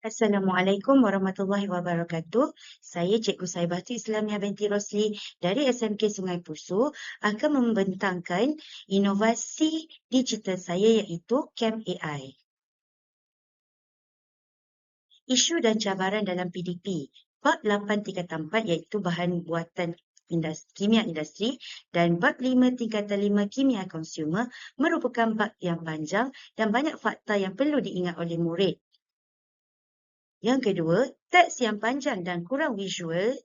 Assalamualaikum warahmatullahi wabarakatuh. Saya Cikgu Saibatu Islamia binti Rosli dari SMK Sungai Pusu akan membentangkan inovasi digital saya iaitu CAM AI. Isu dan cabaran dalam PDP. Bab 8 tingkatan 4 iaitu bahan buatan industri, kimia industri dan bab 5 tingkatan 5 kimia konsumer merupakan bab yang panjang dan banyak fakta yang perlu diingat oleh murid. Yang kedua, teks yang panjang dan kurang visual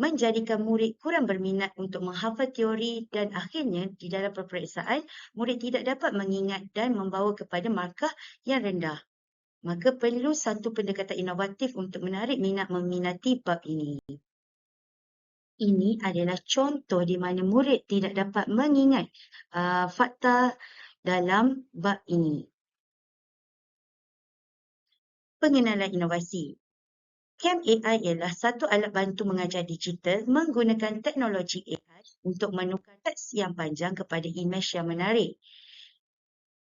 menjadikan murid kurang berminat untuk menghafal teori dan akhirnya di dalam peperiksaan, murid tidak dapat mengingat dan membawa kepada markah yang rendah. Maka perlu satu pendekatan inovatif untuk menarik minat meminati bab ini. Ini adalah contoh di mana murid tidak dapat mengingat uh, fakta dalam bab ini pengenalan inovasi. CAM AI ialah satu alat bantu mengajar digital menggunakan teknologi AI untuk menukar teks yang panjang kepada imej yang menarik.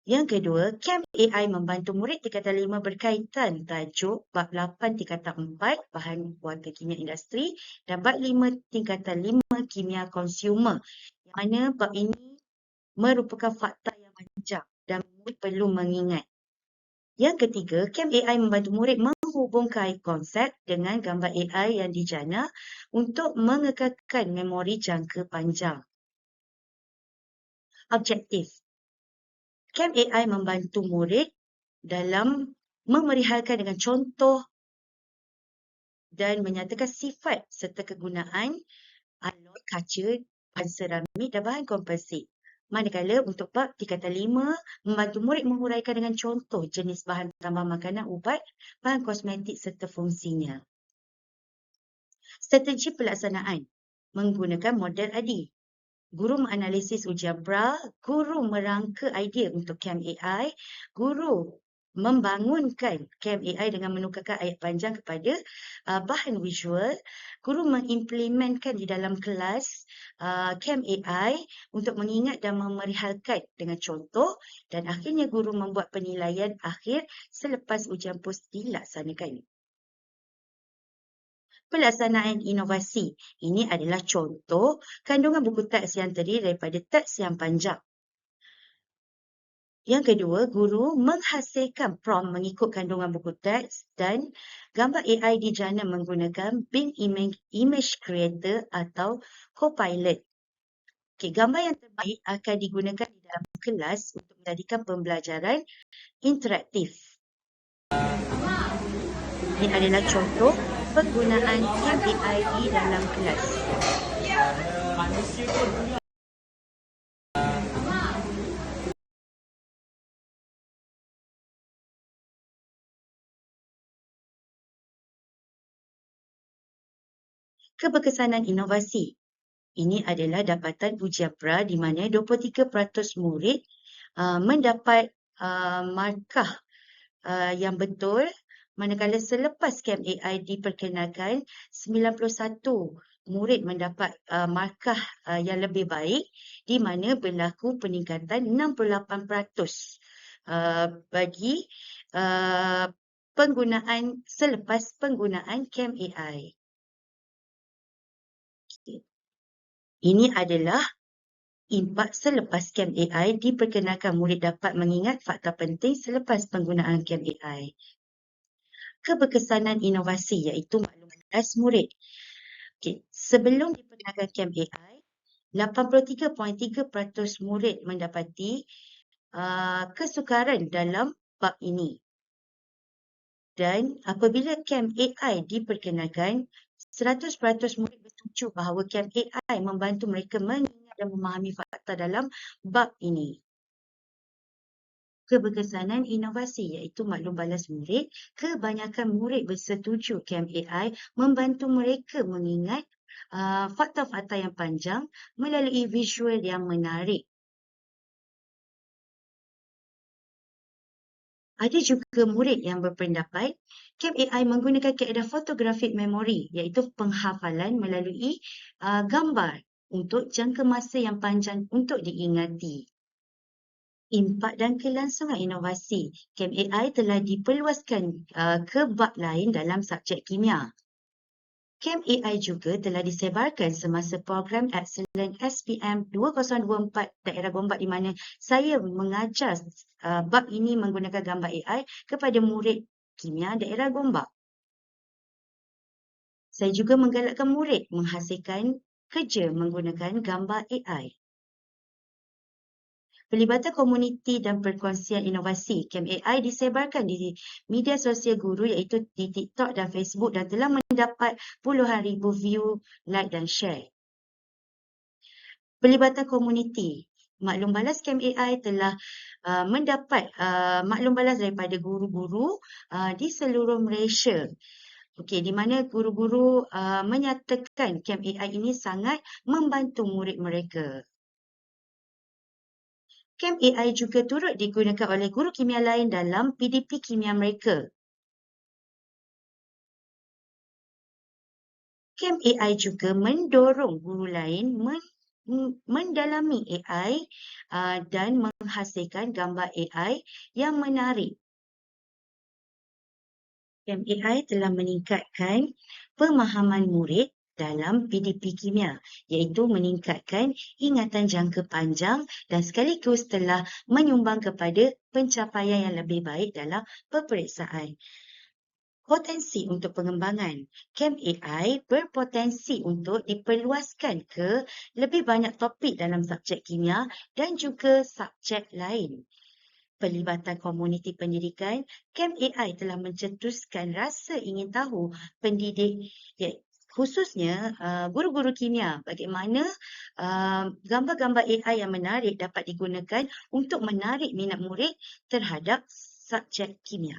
Yang kedua, CAM AI membantu murid tingkatan 5 berkaitan tajuk bab 8 tingkatan 4 bahan buatan kimia industri dan bab 5 tingkatan 5 kimia consumer. Yang mana bab ini merupakan fakta yang panjang dan murid perlu mengingat. Yang ketiga, CAM AI membantu murid menghubungkan konsep dengan gambar AI yang dijana untuk mengekalkan memori jangka panjang. Objektif CAM AI membantu murid dalam memerihalkan dengan contoh dan menyatakan sifat serta kegunaan aloi kaca, panseramik dan bahan komposit. Manakala untuk bab tingkatan lima, membantu murid menguraikan dengan contoh jenis bahan tambah makanan, ubat, bahan kosmetik serta fungsinya. Strategi pelaksanaan menggunakan model ADI. Guru menganalisis ujian BRA, guru merangka idea untuk CAM AI, guru membangunkan CAM AI dengan menukarkan ayat panjang kepada uh, bahan visual, guru mengimplementkan di dalam kelas uh, CAM AI untuk mengingat dan memerihalkan dengan contoh dan akhirnya guru membuat penilaian akhir selepas ujian pos dilaksanakan. Pelaksanaan inovasi. Ini adalah contoh kandungan buku teks yang terdiri daripada teks yang panjang. Yang kedua, guru menghasilkan prompt mengikut kandungan buku teks dan gambar AI dijana menggunakan Bing Image, Creator atau Copilot. Okay, gambar yang terbaik akan digunakan di dalam kelas untuk menjadikan pembelajaran interaktif. Ini adalah contoh penggunaan AI di dalam kelas. Keberkesanan inovasi. Ini adalah dapatan ujian pra di mana 23% murid uh, mendapat uh, markah uh, yang betul manakala selepas camp AI diperkenalkan 91 murid mendapat uh, markah uh, yang lebih baik di mana berlaku peningkatan 68% uh, bagi uh, penggunaan selepas penggunaan camp AI. Ini adalah impak selepas camp AI diperkenalkan murid dapat mengingat fakta penting selepas penggunaan camp AI. Keberkesanan inovasi iaitu maklumat das murid. Okay. Sebelum diperkenalkan camp AI, 83.3% murid mendapati uh, kesukaran dalam bab ini. Dan apabila camp AI diperkenalkan, 100% murid bersetuju bahawa camp AI membantu mereka mengingat dan memahami fakta dalam bab ini. Keberkesanan inovasi iaitu maklum balas murid, kebanyakan murid bersetuju camp AI membantu mereka mengingat uh, fakta-fakta yang panjang melalui visual yang menarik. Ada juga murid yang berpendapat Camp AI menggunakan kaedah photographic memory iaitu penghafalan melalui uh, gambar untuk jangka masa yang panjang untuk diingati. impak dan kelangsungan inovasi. Kem AI telah diperluaskan uh, ke bab lain dalam subjek kimia. Kem AI juga telah disebarkan semasa program Excellent SPM 2024 daerah Gombak di mana saya mengajar uh, bab ini menggunakan gambar AI kepada murid kimia daerah Gombak. Saya juga menggalakkan murid menghasilkan kerja menggunakan gambar AI. Pelibatan komuniti dan perkongsian inovasi Camp AI disebarkan di media sosial guru iaitu di TikTok dan Facebook dan telah mendapat puluhan ribu view, like dan share. Pelibatan komuniti Maklum balas Camp AI telah uh, mendapat uh, maklum balas daripada guru-guru uh, di seluruh Malaysia. Okey, di mana guru-guru uh, menyatakan Camp AI ini sangat membantu murid mereka. Camp AI juga turut digunakan oleh guru kimia lain dalam PDP kimia mereka. Camp AI juga mendorong guru lain men mendalami AI dan menghasilkan gambar AI yang menarik. Camp AI telah meningkatkan pemahaman murid dalam PDP kimia iaitu meningkatkan ingatan jangka panjang dan sekaligus telah menyumbang kepada pencapaian yang lebih baik dalam peperiksaan. Potensi untuk pengembangan Camp AI berpotensi untuk diperluaskan ke lebih banyak topik dalam subjek kimia dan juga subjek lain. Pelibatan komuniti pendidikan, Camp AI telah mencetuskan rasa ingin tahu pendidik khususnya uh, guru-guru kimia bagaimana uh, gambar-gambar AI yang menarik dapat digunakan untuk menarik minat murid terhadap subjek kimia.